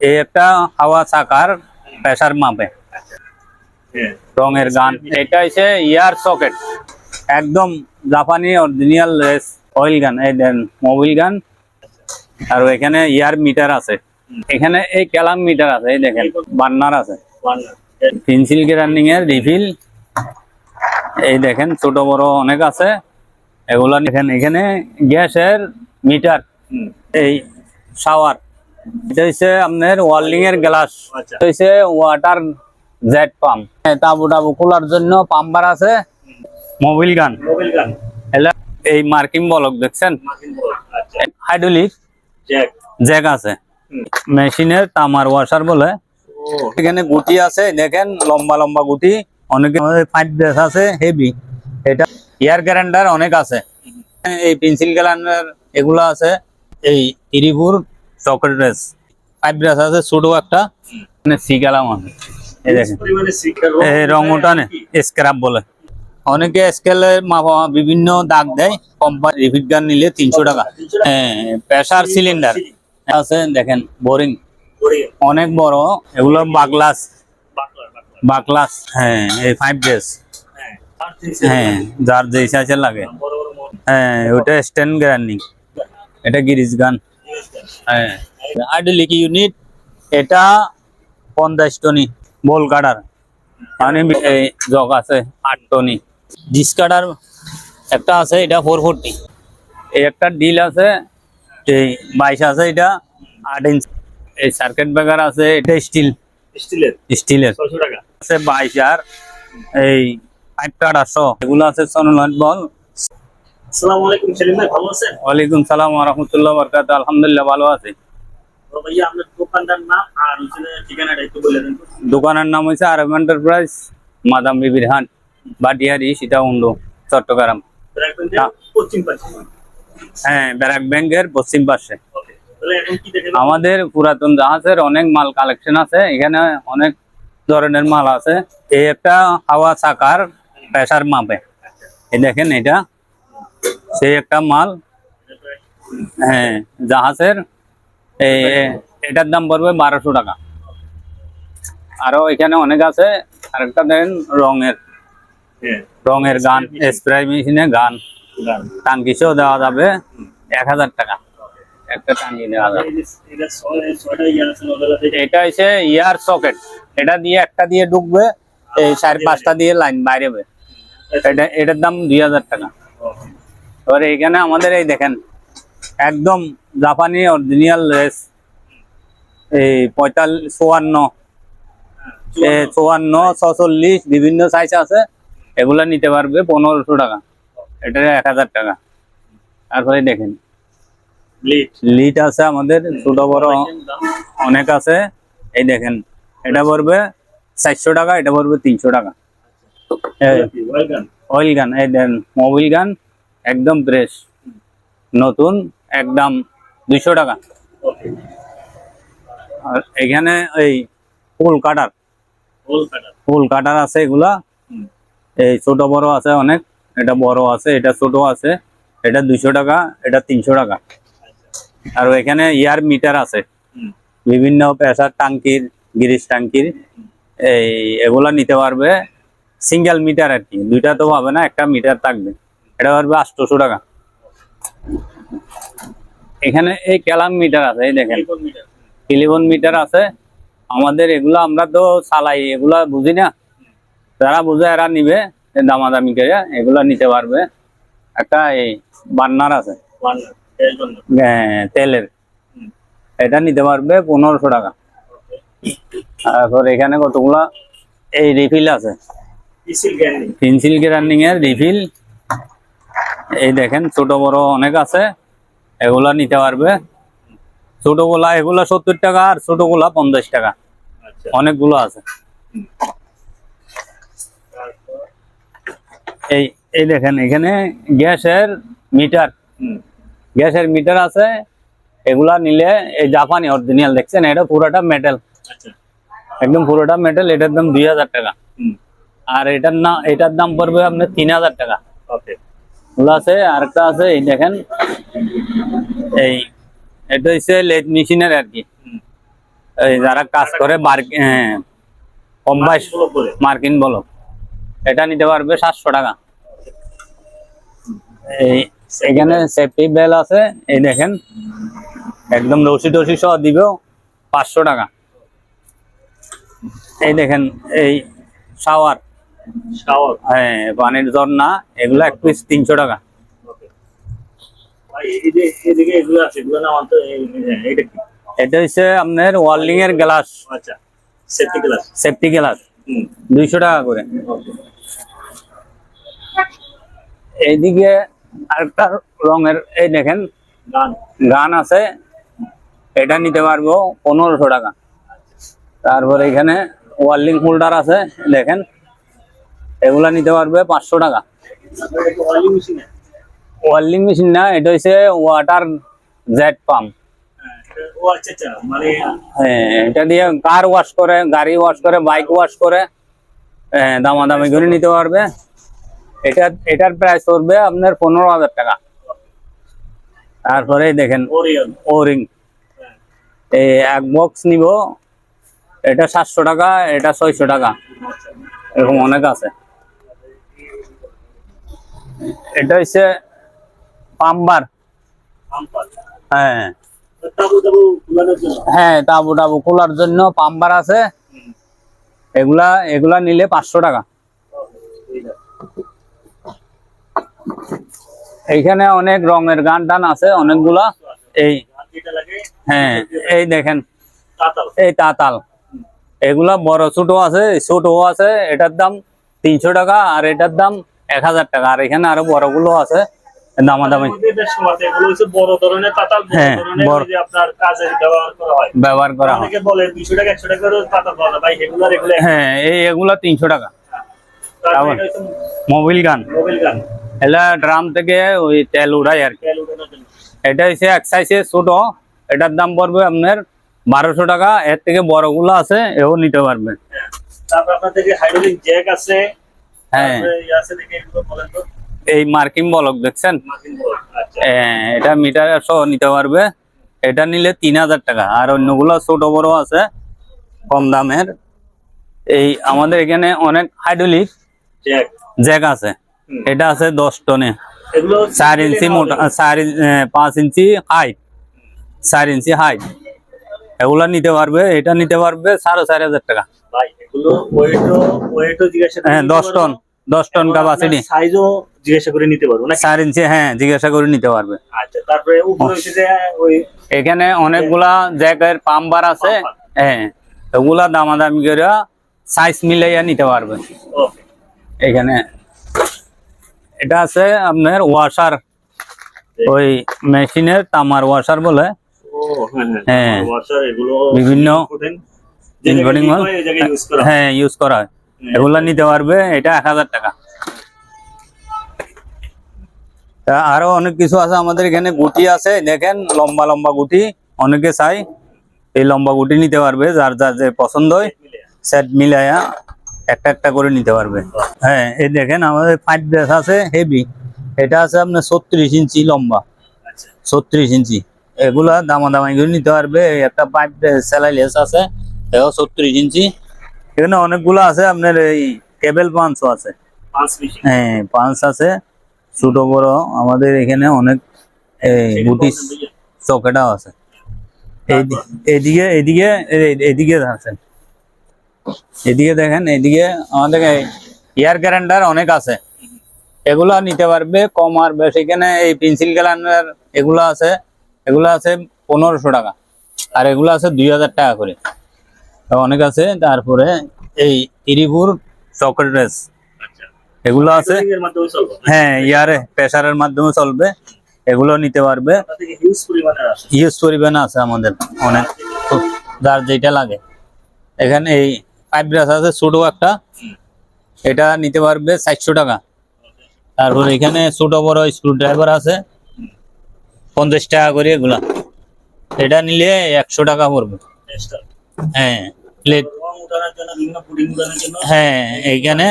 এই একটা হাওয়া চাকার প্রেসার মাপে। হ্যাঁ। রঙের গান। এটা হচ্ছে ইয়ার সকেট একদম জাপানি অরিজিনাল রেস অয়েল গান এই দেন মোবিল গান। আর এখানে ইয়ার মিটার আছে। এখানে এই ক্যালাম মিটার আছে এই দেখেন বার্নার আছে। পেন্সিল গ্রাইন্ডিং এর রিফিল এই দেখেন ছোট বড় অনেক আছে। এগুলা দেখেন এখানে গ্যাসের মিটার এই শাওয়ার এটা হচ্ছে আপনার ওয়ার্লিং এর গ্লাস এটা হচ্ছে ওয়াটার জেট পাম্প। তাবু টাবু খোলার জন্য পাম্পার আছে। মোবিল গান। মোবাইল গান। এই মার্কিং বলক দেখছেন? আচ্ছা। Hydraulic Jack. জ্যাক আছে। মেশিনের তামার ওয়াশার বলে। এখানে গুটি আছে দেখেন লম্বা লম্বা গুটি। অনেকে ফাইভ ব্রেস আছে হেভি এটা এয়ার গ্যারান্ডার অনেক আছে। এই পেন্সিল গ্যারান্ডার এগুলো আছে। এই ইরিপুর চকেট রেস ফাইভ ব্রেস আছে ছোট একটা মানে সি গেলাম আছে এই দেখেন। এই রং ওঠানে স্ক্রাব বলে। অনেকে স্কেলের মাপা বিভিন্ন দাগ দেয় কোম্পানি রিপিট গান নিলে তিনশো টাকা। হ্যাঁ প্রেসার সিলিন্ডার আছে দেখেন বোরিং অনেক বড় এগুলো বাগলাস বাকলাস হ্যাঁ এই ফাইভ ডেজ হ্যাঁ হ্যাঁ যার যে সাইজে লাগে। বড় বড় মোট হ্যাঁ ওটা স্ট্যান্ড গ্রাইন্ডিং এটা গিরিজ গান হ্যাঁ। আইডলিক ইউনিট এটা পঞ্চাশ টনি বল কাটার। মানে জগ আছে আট টনি। ডিস কাটার একটা আছে এটা ফোর ফোরটি এই একটা ডিল আছে এই বাইশ আছে এটা আট ইঞ্চ এই সার্কিট ব্রেকার আছে এটা স্টিল স্টিলের। স্টিলের। ছয়শো টাকা। আছে বাইশ আর এই ফাইভ আটশো এগুলো আছে সনোলাইট বল। আসসালামু আলাইকুম সেলিম ভাই ভালো আছেন? ওয়ালাইকুম সালাম রহমতুল্লাহ বরকাত আলহামদুলিল্লাহ ভালো আছি। ভাইয়া আপনার নাম আর ঠিকানাটা একটু বলে দেন দোকানের নাম হচ্ছে আরব এন্টারপ্রাইজ মাদাম বিবির হাট বাটিয়ারি সীতাকুণ্ড চট্টগ্রাম। হ্যাঁ। পশ্চিম পাশে। হ্যাঁ ব্যারাক ব্যাংকের পশ্চিম পাশে। আমাদের পুরাতন জাহাজের অনেক মাল কালেকশন আছে এখানে অনেক ধরনের মাল আছে। এই একটা হাওয়া চাকার প্রেসার মাপে। এই দেখেন এটা। সেই একটা মাল হ্যাঁ জাহাজের এই এটার দাম পড়বে বারোশো টাকা। আরও এখানে অনেক আছে আরেকটা দেখেন রঙের। হ্যাঁ। রঙের গান স্প্রে মেশিনে গান। গান। টাঙ্কিসেও দেওয়া যাবে এক হাজার টাকা। একটা টাঙ্কি দেওয়া যাবে। এই যে এটা ছয় ছয়টা ইয়ার আছে ওগুলো থেকে এটা হচ্ছে ইয়ার সকেট। এটা দিয়ে একটা দিয়ে ঢুকবে এই চার পাঁচটা দিয়ে লাইন বাইরে হবে এটা এটার দাম দুই হাজার টাকা। এবার এখানে আমাদের এই দেখেন একদম জাপানি অরিজিনাল রেস। এই পঁয়তাল্লিশ চুয়ান্ন। চুয়ান্ন ছচল্লিশ বিভিন্ন সাইজ আছে। এগুলা নিতে পারবে পনেরোশো টাকা। এটা এক হাজার টাকা। তারপরে দেখেন লিট আছে আমাদের ছোট বড় অনেক আছে। এই দেখেন এটা পড়বে চারশো টাকা এটা পড়বে তিনশো টাকা। অয়েল গান এই দেন মোবিল গান একদম ফ্রেশ নতুন একদম দুইশো টাকা। আর এখানে এই ফুল কাটার। ফুল কাটার। আছে এগুলা। এই ছোট বড় আছে অনেক। এটা বড় আছে এটা ছোট আছে। এটা দুইশো টাকা এটা তিনশো টাকা। আর এখানে ইয়ার মিটার আছে। বিভিন্ন প্রেসার টাঙ্কির গিরিশ টাঙ্কির। এই এগুলা নিতে পারবে। সিঙ্গেল মিটার আর কি। দুইটা তো পাবে না একটা মিটার থাকবে। এটা পারবে আটশোশো টাকা। এখানে এই ক্যালাম মিটার আছে এই দেখেন। ইলেভেন মিটার আছে। আমাদের এগুলা আমরা তো চালাই এগুলা বুঝি না? যারা বুঝে এরা নিবে এ দামাদামি করে এগুলা নিতে পারবে। একটা এই বার্নার আছে। আহ, তেলের। এটা নিতে পারবে পনেরোশো টাকা। তারপর এখানে কতগুলা? এই রিফিল আছে। পেন্সিল গ্রাইন্ডিং এর রিফিল এই দেখেন ছোট বড় অনেক আছে। এগুলা নিতে পারবে। ছোটগুলা এগুলা সত্তর টাকা আর ছোটগুলা পঞ্চাশ টাকা। আচ্ছা। অনেকগুলো আছে। এই এই দেখেন এখানে গ্যাসের মিটার। গ্যাসের মিটার আছে। এগুলা নিলে এই জাপানি অরিজিনাল দেখছেন? এটা পুরোটা মেটাল আচ্ছা। একদম পুরোটা মেটাল এটার দাম দুই হাজার টাকা। আর এটার না এটার দাম পড়বে আপনার তিন হাজার টাকা। আছে এই দেখেন। এই, এটা মেশিনের আর কি। এই যারা কাজ করে মার্কিন বলো, এটা নিতে পারবে সাতশো টাকা। এই, এখানে সেফটি বেল আছে, এই দেখেন। একদম রসি টসি সহ দিব, পাঁচশো টাকা। এই দেখেন, এই শাওয়ার হ্যাঁ পানির ঝর্ণা এগুলো এক পিস তিনশো টাকা। এটা হচ্ছে আপনার ওয়ার্লিং এর গ্লাস। আচ্ছা সেফটি গ্লাস সেফটি গ্লাস দুইশো টাকা করে। এইদিকে আরেকটা রঙের এই দেখেন গান। গান আছে। এটা নিতে পারব পনেরোশো টাকা। তারপরে এখানে ওয়ার্লিং হোল্ডার আছে দেখেন। এগুলা নিতে পারবে পাঁচশো টাকা। ওয়ার্লিং মেশিন না এটা হচ্ছে ওয়াটার জেট পাম্প এটা দিয়ে কার ওয়াশ করে গাড়ি ওয়াশ করে বাইক ওয়াশ করে হ্যাঁ, দামাদামি করে নিতে পারবে। এটা এটার প্রাইস পড়বে আপনার পনেরো হাজার টাকা। তারপরে দেখেন ওরিয়ন ও রিং এই এক বক্স নিব এটা সাতশো টাকা এটা ছয়শো টাকা এরকম অনেক আছে। এটা হচ্ছে পাম্বার। পাম্পার হ্যাঁ। হ্যাঁ তাবু টাবু খোলার জন্য পাম্বার আছে। এগুলা এগুলা নিলে পাঁচশো টাকা। এইখানে অনেক রঙের গান টান আছে অনেকগুলা। এই হ্যাঁ এই দেখেন। এই তাতাল। এগুলা বড় ছোট আছে ছোটও আছে। এটার দাম তিনশো টাকা আর এটার দাম এক হাজার টাকা। আর এখানে আরও আছে দামাদামি। বড় ধরনের তাতাল বড় হ্যাঁ, বড়। ব্যবহার করা হয়। হয়। এগুলো এই এগুলা তিনশো টাকা। মোবিল গান। এটা ড্রাম থেকে ওই তেল উড়াই আর কি। এটা হচ্ছে এক সাইজে ছোট। এটার দাম পড়বে আপনার বারোশো টাকা। এর থেকে বড়গুলো আছে এও নিতে পারবেন হ্যাঁ। তারপর আপনার থেকে হাইড্রোলিক জ্যাক আছে। হ্যাঁ। এই মার্কিং বলক দেখছেন? আচ্ছা। এটা মিটার সহ নিতে পারবে। এটা নিলে তিন হাজার টাকা। আর অন্যগুলো ছোট বড় আছে কম দামের। এই আমাদের এখানে অনেক হাইড্রোলিক জ্যাক। আছে। এটা আছে দশ টনে। চার ইঞ্চি মোটা চার পাঁচ ইঞ্চি হাইট। চার ইঞ্চি হাইট। এগুলা নিতে পারবে এটা নিতে পারবে সাড়ে চার হাজার টাকা। এগুলো ওয়েটও ওয়েটও জিজ্ঞাসা হ্যাঁ দশ টন দশ টন ক্যাপাসিটি সাইজও জিজ্ঞাসা করে নিতে পারব নাকি? চার ইঞ্চি হ্যাঁ জিজ্ঞাসা করে নিতে পারবে। আচ্ছা তারপরে ওই এখানে অনেকগুলা জায়গার পাম্বার আছে হ্যাঁ ওগুলা দামাদামি করে সাইজ মিলাইয়া নিতে পারবে। এখানে এটা আছে আপনার ওয়াশার ওই মেশিনের তামার ওয়াশার বলে। হ্যাঁ হ্যাঁ। বিভিন্ন ইনভার্টিং leak হয়, ইউজ করা হয়। হ্যাঁ। এগুলা নিতে পারবে এটা এক হাজার টাকা। তা আরও অনেক কিছু আছে আমাদের এখানে গুটি আছে দেখেন লম্বা লম্বা গুটি অনেকে চাই এই লম্বা গুটি নিতে পারবে যার যার যে পছন্দ হয় সেট মিলাইয়া একটা একটা করে নিতে পারবে। হ্যাঁ এই দেখেন আমাদের ফাইভ ড্রেস আছে হেভি এটা আছে আপনার ছত্রিশ ইঞ্চি লম্বা। আচ্ছা। ছত্রিশ ইঞ্চি। এগুলা দামাদামাই করে নিতে পারবে একটা পাইপ সেলাই লেস আছে। এও ছত্রিশ ইঞ্চি। এখানে অনেকগুলো আছে আপনার এই কেবল পাঞ্চও আছে। হ্যাঁ পাঞ্চ আছে ছোট বড়। আমাদের এখানে অনেক বুটি চকেটাও আছে। এদিকে এদিকে এদিকে আছে। এদিকে দেখেন এদিকে আমাদের এয়ার গ্যারান্ডার অনেক আছে। এগুলা নিতে পারবে কম আর বেশি। এখানে এই পেন্সিল গ্যারান্ডার এগুলো আছে এগুলো আছে পনেরোশো টাকা। আর এগুলো আছে দুই হাজার টাকা করে। অনেক আছে তারপরে এই ইরিপুর রেস আচ্ছা। এগুলো আছে। হ্যাঁ ইয়ারে প্রেসারের মাধ্যমে চলবে। এগুলো নিতে পারবে। ইউজ পরিমাণ আছে আমাদের। অনেক যার যেটা লাগে। এখানে এই পাইপ ব্রাশ আছে ছোট একটা। এটা নিতে পারবে চারশো টাকা। তারপর এখানে ছোট বড় স্ক্রু ড্রাইভার আছে। পঞ্চাশ টাকা করে এগুলা। এটা নিলে একশো টাকা পড়বে। হ্যাঁ। প্লেট হ্যাঁ এইখানে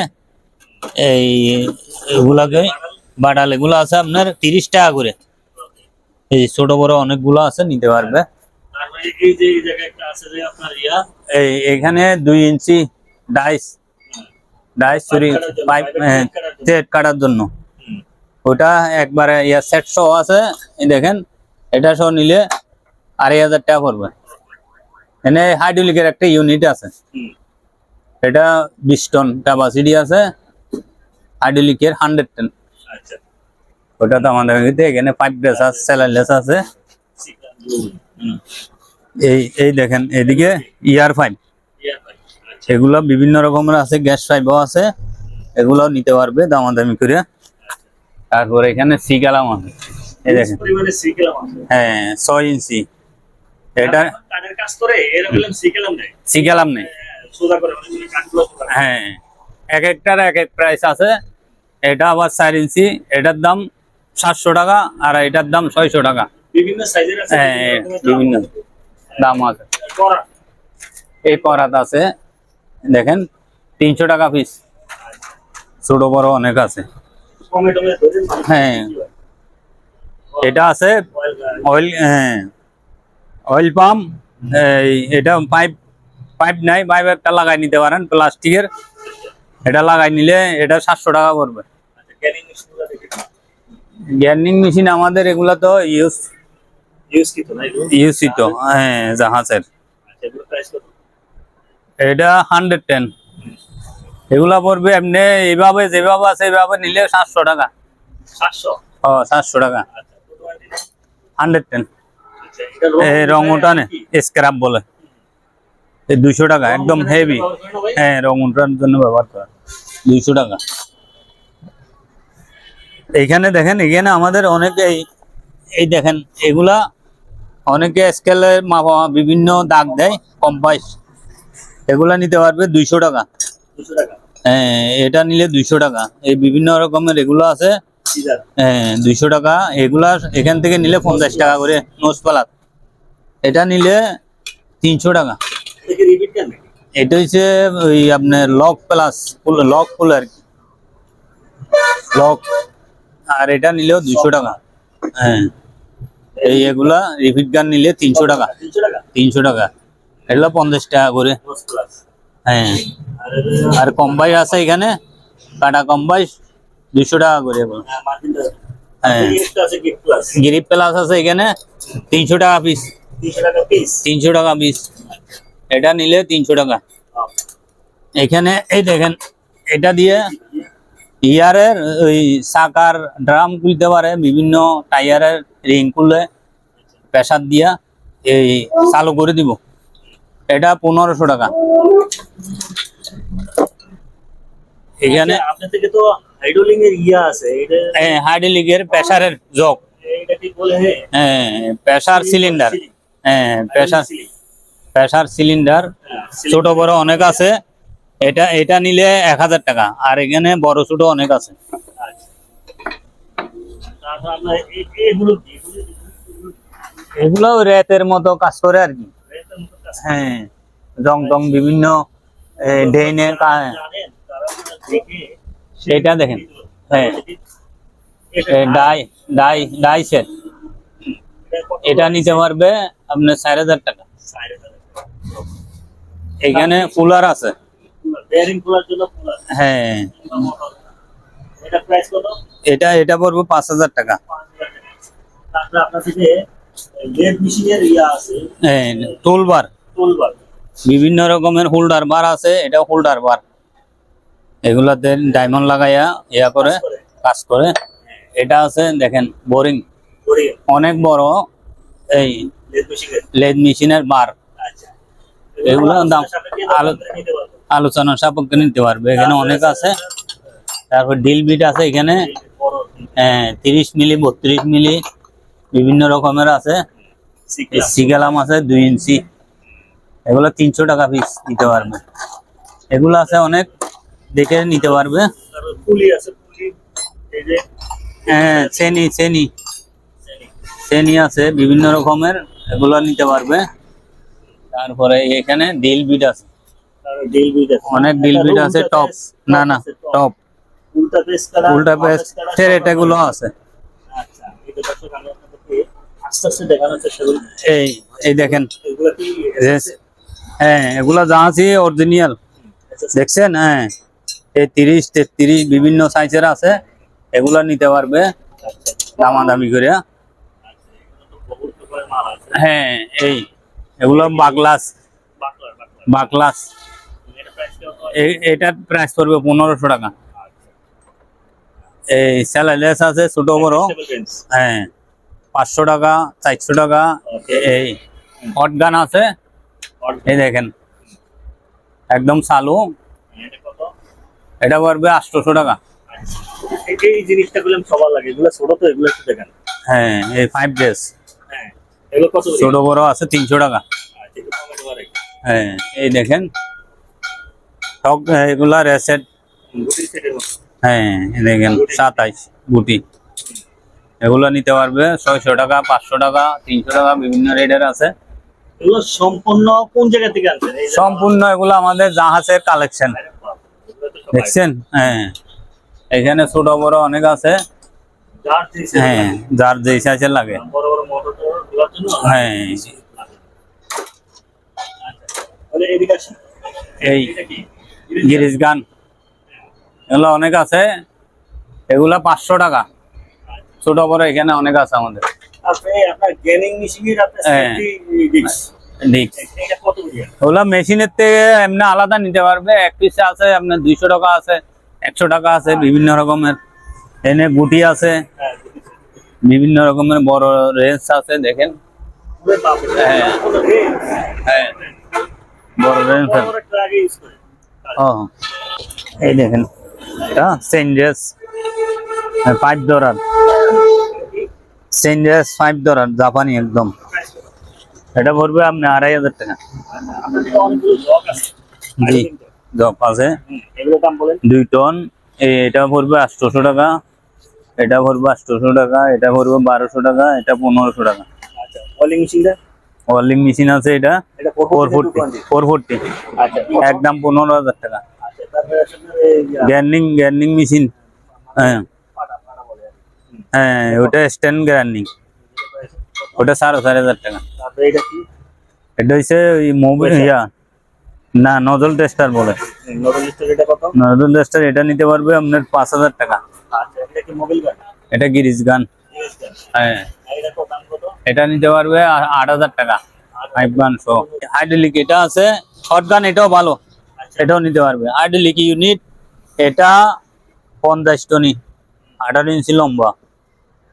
এই এগুলাকে বাটাল এগুলো আছে আপনার তিরিশ টাকা করে। এই ছোট বড় অনেকগুলো আছে নিতে পারবে। এই- এখানে দুই ইঞ্চি ডাইস ডাইস জন্য, পাইপ পাইপের কাটার জন্য। ওটা একবারে ইয়া সেট আছে দেখেন এটা সহ নিলে আড়াই হাজার টাকা পড়বে। এখানে হাইড্রোলিকের একটা ইউনিট আছে। এটা বিশ টন ক্যাপাসিটি আছে হাইড্রোলিকের হান্ড্রেড টন ওটা তো আমাদের এখানে পাইপ ব্রেস আছে স্যালারলেস আছে। এই এই দেখেন এদিকে ইয়ার ইয়া ভাই আচ্ছা। এগুলো বিভিন্ন রকমের আছে গ্যাস পাইপও আছে। এগুলো নিতে পারবে দামাদামি করে। তারপরে এখানে সি গালাম আছে। এই দেখেন। হ্যাঁ ছয় ইঞ্চি এটা কাঠের কাজ করে এরকম সিকেলাম নেই। সি গালাম নেই সোজা করে মানে করে। হ্যাঁ এক একটার এক এক প্রাইস আছে। এটা আবার চার ইঞ্চি এটার দাম সাতশো টাকা আর এটার দাম ছয়শো টাকা। বিভিন্ন সাইজের আছে হ্যাঁ বিভিন্ন দাম আছে। এই করাত আছে। দেখেন তিনশো টাকা পিস ছোট বড় অনেক আছে। হ্যাঁ। এটা আছে অয়েল হ্যাঁ। অয়েল পাম্প এটা পাইপ পাইপ নাই পাইপ একটা লাগাই নিতে পারেন প্লাস্টিকের। এটা লাগাই নিলে এটা সাতশো টাকা পড়বে। আচ্ছা গ্যার্নিং মেশিন আমাদের এগুলো তো ইউজ ইউজ কি তো না এগুলো ইউজই তো হ্যাঁ জাহাজের। আচ্ছা এটা হান্ড্রেড টেন এগুলা পড়বে এমনি এইভাবে যেভাবে আছে এইভাবে নিলে সাতশো টাকা। সাতশো? ও সাতশো টাকা। হান্ড্রেড টেন আচ্ছা এই রং ওটা নে স্ক্রাব বলে। এই দুইশো টাকা একদম হেভি হ্যাঁ রং ওঠার জন্য ব্যবহার করা দুইশো টাকা। এইখানে দেখেন এখানে আমাদের অনেক এই এই দেখেন এগুলা অনেকে স্কেলের মাপা বিভিন্ন দাগ দেয় কম্পাস এগুলা নিতে পারবে দুইশো টাকা। হ্যাঁ এটা নিলে দুইশো টাকা। এই বিভিন্ন রকমের এগুলো আছে। হ্যাঁ দুইশো টাকা। এগুলা এখান থেকে নিলে পঞ্চাশ টাকা করে নোজ পালাত। এটা নিলে তিনশো টাকা। এটা হচ্ছে ওই আপনার লক প্লাস লক ফুল আর কি। লক। আর এটা নিলেও দুইশো টাকা। হ্যাঁ। এই এগুলা রিপিট গান নিলে তিনশো টাকা। তিনশো টাকা? এগুলো পঞ্চাশ টাকা করে। হ্যাঁ। আর কম্বাই আছে এখানে। কাটা কম্বাই দুইশো টাকা করে মার্জিনটা হ্যাঁ। গিফট প্লাস গিরিপ প্লাস আছে এখানে তিনশো টাকা পিস তিনশো টাকা পিস তিনশো টাকা পিস এটা নিলে তিনশো টাকা। এখানে এই দেখেন এটা দিয়ে ইয়ারের ওই চাকার ড্রাম খুলতে পারে বিভিন্ন টায়ারের রিং খুলে প্রেসার দিয়া এই চালু করে দিব। এটা পনেরোশো টাকা। এখানে আচ্ছা, আপনার থেকে তো হাইড্রোলিং এর ইয়া আছে এটা হাইড্রোলিকের প্রেসারের জগ। এটা কি বলে হ্যাঁ। প্রেসার সিলিন্ডার হ্যাঁ প্রেসার প্রেসার সিলিন্ডার ছোট বড় অনেক আছে। এটা এটা নিলে এক হাজার টাকা আর এখানে বড় ছোট অনেক আছে। এগুলো রেতের মতো কাজ করে আর কি। কাজ হ্যাঁ জং টং বিভিন্ন ডেইনে এটা দেখেন। হ্যাঁ। Die die die set. এটা নিতে পারবে আপনার চার হাজার টাকা। সাড়ে। এখানে কুলার আছে। হ্যাঁ। এটা এটা পড়বে পাঁচ হাজার টাকা। টুলবার বিভিন্ন রকমের হোল্ডার বার আছে। এটা হোল্ডার বার এগুলাতে ডায়মন্ড লাগাইয়া ইয়া করে কাজ করে। এটা আছে দেখেন বোরিং অনেক বড় এই লেদ মেশিনের বার। আচ্ছা। এগুলো দাম সাপেক্ষে আলো নিতে আলোচনা সাপেক্ষে নিতে পারবে। এখানে অনেক আছে। তারপর ডিল বিট আছে এখানে। হ্যাঁ তিরিশ মিলি বত্রিশ মিলি বিভিন্ন রকমের আছে। সিগালাম আছে দুই ইঞ্চি। এগুলো তিনশো টাকা পিস নিতে পারবে। এগুলো আছে অনেক। দেখে নিতে পারবে। পুলি আছে পুলি এই যে হ্যাঁ চেনি চেনি। চেনি আছে বিভিন্ন রকমের এগুলো নিতে পারবে। তারপরে এখানে ডিল বিট আছে। আছে। অনেক ডিল বিট আছে টপ না না টপ উল্টা পেস কালার উল্টা এগুলো আছে। আচ্ছা এটা এই এই দেখেন. হ্যাঁ এগুলা জাহাজি অরিজিনাল দেখছেন? হ্যাঁ। এই তিরিশ তেত্রিশ বিভিন্ন সাইজের আছে। এগুলা নিতে পারবে দামাদামি করে। করে হ্যাঁ এই এগুলো বাগলাস কত এটার প্রাইস পড়বে পনেরোশো টাকা। এই স্যালাইলেস আছে ছোট বড়। হ্যাঁ পাঁচশো টাকা চারশো টাকা। এই হট গান আছে। এই দেখেন একদম চালু। এটা পড়বে আটশোশো টাকা। এই- জিনিসটা সবার লাগে এগুলো ছোট তো এগুলো একটু দেখেন। হ্যাঁ এই ফাইভ হ্যাঁ করে? ছোট বড় আছে তিনশো টাকা। আচ্ছা, হ্যাঁ এই দেখেন। সব এগুলা রেসেট হ্যাঁ দেখেন সাতাইশ গুটি। এগুলো নিতে পারবে ছয়শো টাকা পাঁচশো টাকা তিনশো টাকা বিভিন্ন রেটের আছে। সম্পূর্ণ কোন জায়গা থেকে আনছেন? সম্পূর্ণ এগুলো আমাদের জাহাজের কালেকশন দেখছেন? হ্যাঁ। এখানে ছোট বড় অনেক আছে। যার যে set হ্যাঁ যার যে সাইজের লাগে। হ্যাঁ। আসেন। এই? গিরিজ গান। এগুলো অনেক আছে। এগুলা পাঁচশো টাকা। ছোট বড় এখানে অনেক আছে আমাদের। আপনি আপনার গেমিং মেশিনের আপনার হ্যাঁ। ওগুলা মেশিনের থেকে এমনি আলাদা নিতে পারবে। এক পিসে আছে আপনার দুইশো টাকা আছে একশো টাকা আছে বিভিন্ন রকমের। এনে গুটি আছে হ্যাঁ বিভিন্ন রকমের বড় রেঞ্জ আছে দেখেন। হ্যাঁ। হ্যাঁ। বড় রেঞ্জ ও। এই দেখেন। সেন্ডেস ফাইভ ডলার সেন্ডেস ফাইভ ডলার জাপানি একদম। এটা পড়বে আপনি আড়াই হাজার টাকা। জি জব আছে। দুই টন এটা পড়বে আটশোশো টাকা। এটা পড়বে আটশোশো টাকা, এটা পড়বে বারোশো টাকা, এটা পনেরোশো টাকা। ওয়ালিং ওয়ার্লিং মেশিন আছে এটা ফোর ফোরটি ফোর ফোরটি একদম পনেরো হাজার টাকা। Grinding grinding machine. হ্যাঁ। হ্যাঁ ওটা স্ট্যান্ড গ্যার্নিং ওটা সাড়ে চার হাজার টাকা। এটা কি? এটা হচ্ছে ওই মোবাইল ইয়া। না নজল টেস্টার বলে। এটা কত? নজল টেস্টার এটা নিতে পারবে আপনার পাঁচ হাজার টাকা। আচ্ছা এটা কি মোবাইল গান? এটা গিরিজ গান। হ্যাঁ। এটা নিতে পারবে আট হাজার টাকা। ফাইভ গান শো হাইড্রোলিক এটা আছে শর্ট গান এটাও ভালো। এটাও নিতে পারবে। হাইড্রোলিক ইউনিট এটা পঞ্চাশ টনি আঠারো ইঞ্চি লম্বা।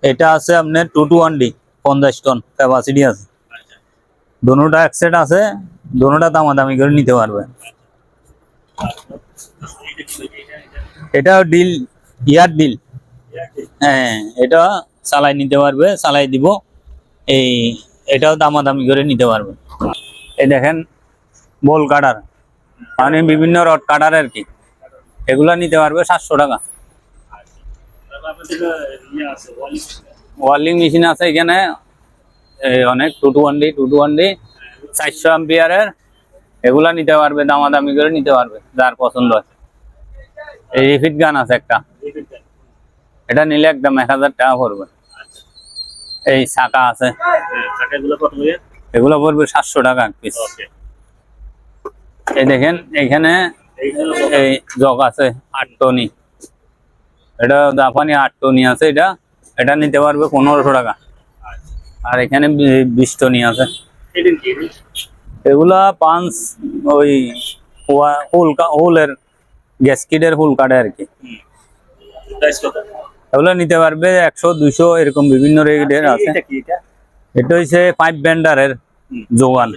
এটা আছে আপনার টু টু ওয়ান ডি পঞ্চাশ টন ক্যাপাসিটি আছে। দোনোটা একসেট আছে দোনোটা দামাদামি করে নিতে পারবে। এটা কি এটা এটা এটা ডিল ইয়ার ডিল হ্যাঁ এটা চালাই নিতে পারবে, চালাই দিব। এই, এটাও দামাদামি করে নিতে পারবে। এই দেখেন, বল কাটার মানে বিভিন্ন রড কাটার আর কি? এগুলা নিতে পারবে সাতশো টাকা। ওয়ার্লিং মেশিন আছে এখানে। এই অনেক two two one D two two one D চারশো অ্যাম্পিয়ারের এগুলা নিতে পারবে দামাদামি করে নিতে পারবে যার পছন্দ আছে এই রিফিট গান আছে একটা। এটা নিলে একদম এক হাজার টাকা পড়বে। আচ্ছা। এই শাখা আছে। হ্যাঁ এগুলো পড়বে সাতশো টাকা এক পিস এই দেখেন এখানে এই জগ আছে আট টনি। এটা জাপানি আট টনি আছে এটা। এটা নিতে পারবে পনেরোশো টাকা। আর এখানে বি- বিশ আছে। এগুলা পাঁচ ওই হোয়া- হুল কা- হুলের গ্যাসকিটের হুল কাটে আর কি। এগুলো নিতে পারবে একশো, দুইশো, এরকম বিভিন্ন রেটের আছে। এটা হচ্ছে পাইপ ব্যান্ডারের। যোগান।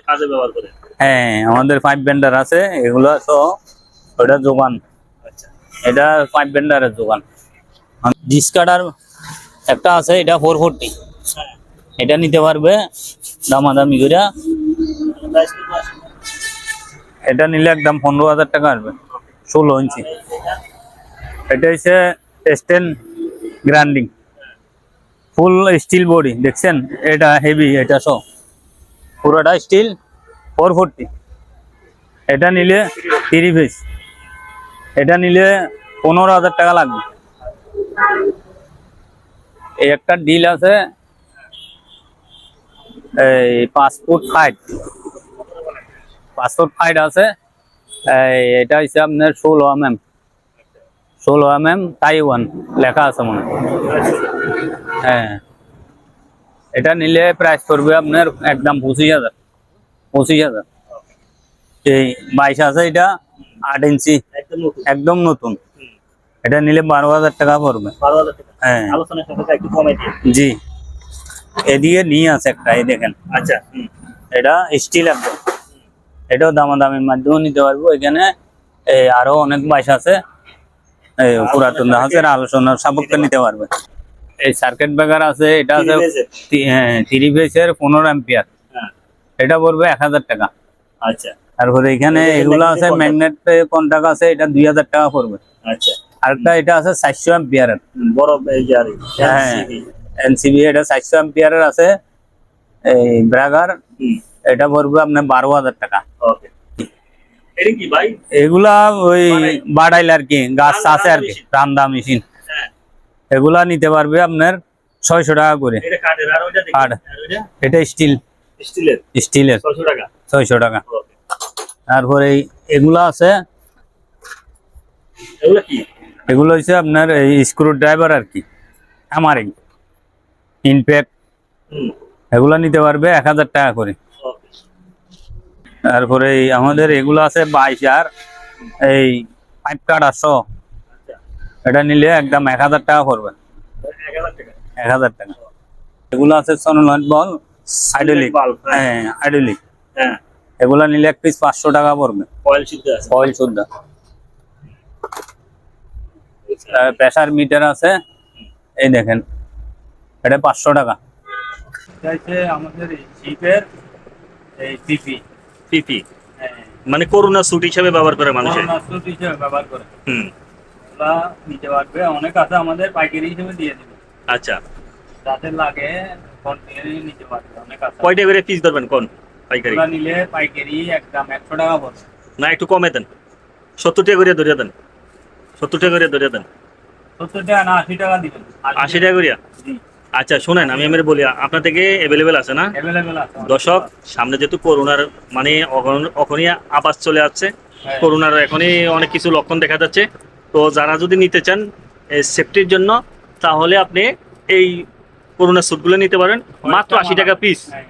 হ্যাঁ আমাদের পাইপ ব্যান্ডার আছে, এগুলো তো ওটা যোগান। এটা ফাইভ ব্যান্ডারের দোকান ডিসকাটার একটা আছে, এটা ফোর ফোরটি এটা নিতে পারবে, দামাদামি করে এটা নিলে একদম পনেরো হাজার টাকা আসবে, ষোলো ইঞ্চি। এটা হচ্ছে স্টেন গ্রাইন্ডিং। ফুল স্টিল বডি, দেখছেন? এটা হেভি, এটা সব পুরোটা স্টিল ফোর ফোরটি এটা নিলে থ্রি পিস। এটা নিলে পনেরো হাজার টাকা লাগবে। একটা ডিল আছে, এই ফুট ফাইট ফুট ফাইট আছে এটা হচ্ছে আপনার ষোলো এম এম ষোলো এম এম তাইওয়ান লেখা আছে মনে হ্যাঁ। এটা নিলে প্রাইস করবে আপনার একদম পঁচিশ হাজার। পঁচিশ হাজার। এই বাইশ আছে এটা, আট ইঞ্চি। একদম নতুন। এটা নিলে বারো হাজার টাকা পড়বে। হ্যাঁ। আলোচনা জি। এদিকে নিয়ে আছে একটা এই দেখেন। আচ্ছা। এটা স্টিল একদম। এটাও দামাদামির মাধ্যমেও নিতে পারব। এখানে আরও অনেক বাইশ আছে। পুরাতন আছে আলোচনার সাপেক্ষে নিতে পারবে। এই সার্কিট ব্রেকার আছে এটা আছে হ্যাঁ থ্রি ফেসের পনেরো অ্যাম্পিয়ার হ্যাঁ। এটা পড়বে এক হাজার টাকা। আচ্ছা। তারপরে এখানে এগুলো আছে? ম্যাগনেট কন্টাক্ট আছে এটা দুই হাজার টাকা পড়বে। আচ্ছা। আরেকটা এটা আছে চারশো বড় যে আর হ্যাঁ এনসিবি এটা চারশো অ্যাম্পিয়ারের আছে। এই ব্রাগার এটা পড়বে আপনার বারো হাজার টাকা। এগুলা ওই বাড়াইল আর কি গাছ আছে আর কি রান্দা মেশিন হ্যাঁ। এগুলা নিতে পারবে আপনার ছয়শো টাকা করে। এটা আর এটা স্টিল স্টিলের? ছয়শো টাকা। তারপরে এগুলা আছে। এগুলো কি? এগুলো হচ্ছে আপনার এই স্ক্রু ড্রাইভার আর কি আমারই ইনপ্যাক্ট এগুলা নিতে পারবে এক হাজার টাকা করে। তারপরে আমাদের এগুলো আছে বাইশ আর এই পাইপ কাট আটশো। এটা নিলে একদম এক হাজার টাকা পড়বে। এক হাজার টাকা। এগুলো আছে সনোলাইট বল হাইড্রোলিক হ্যাঁ। হ্যাঁ হাইড্রোলিক হ্যাঁ। এগুলা নিলে এক পিস পাঁচশো টাকা পড়বে। কয়েল সিদ্ধ আছে। অয়েল শুদ্ধ। প্রেসার মিটার আছে। এই দেখেন এটা পাঁচশো টাকা। আমাদের এই পিপি পিপি মানে করোনা স্যুট হিসেবে ব্যবহার করে মানুষের? ব্যবহার করে। হুম। নিতে পারবে। অনেক আছে আমাদের পাইকারি হিসেবে দিয়ে দিবে। আচ্ছা। যাদের লাগে নিতে পারবে অনেক আছে। কয়টা করে পিস ধরবেন কোন পাইকারি? নিলে পাইকারি একদম একশো টাকা পড়বে না একটু কমে দেন। সত্তর টাকা করে ধরিয়ে দেন। সত্তর টাকা করে ধরিয়ে দেন। সত্তর টাকা না আশি টাকা দিবেন। আশি টাকা করিয়া? আচ্ছা শোনেন আমি এমনি বলি আপনার থেকে অ্যাভেলেবেল আছে না? দর্শক সামনে যেহেতু করোনার মানে এখনই আবাস চলে যাচ্ছে হ্যাঁ। করোনার এখনই অনেক কিছু লক্ষণ দেখা যাচ্ছে। তো যারা যদি নিতে চান সেফটির জন্য তাহলে আপনি এই করোনার স্যুটগুলো নিতে পারেন মাত্র আশি টাকা পিস হ্যাঁ।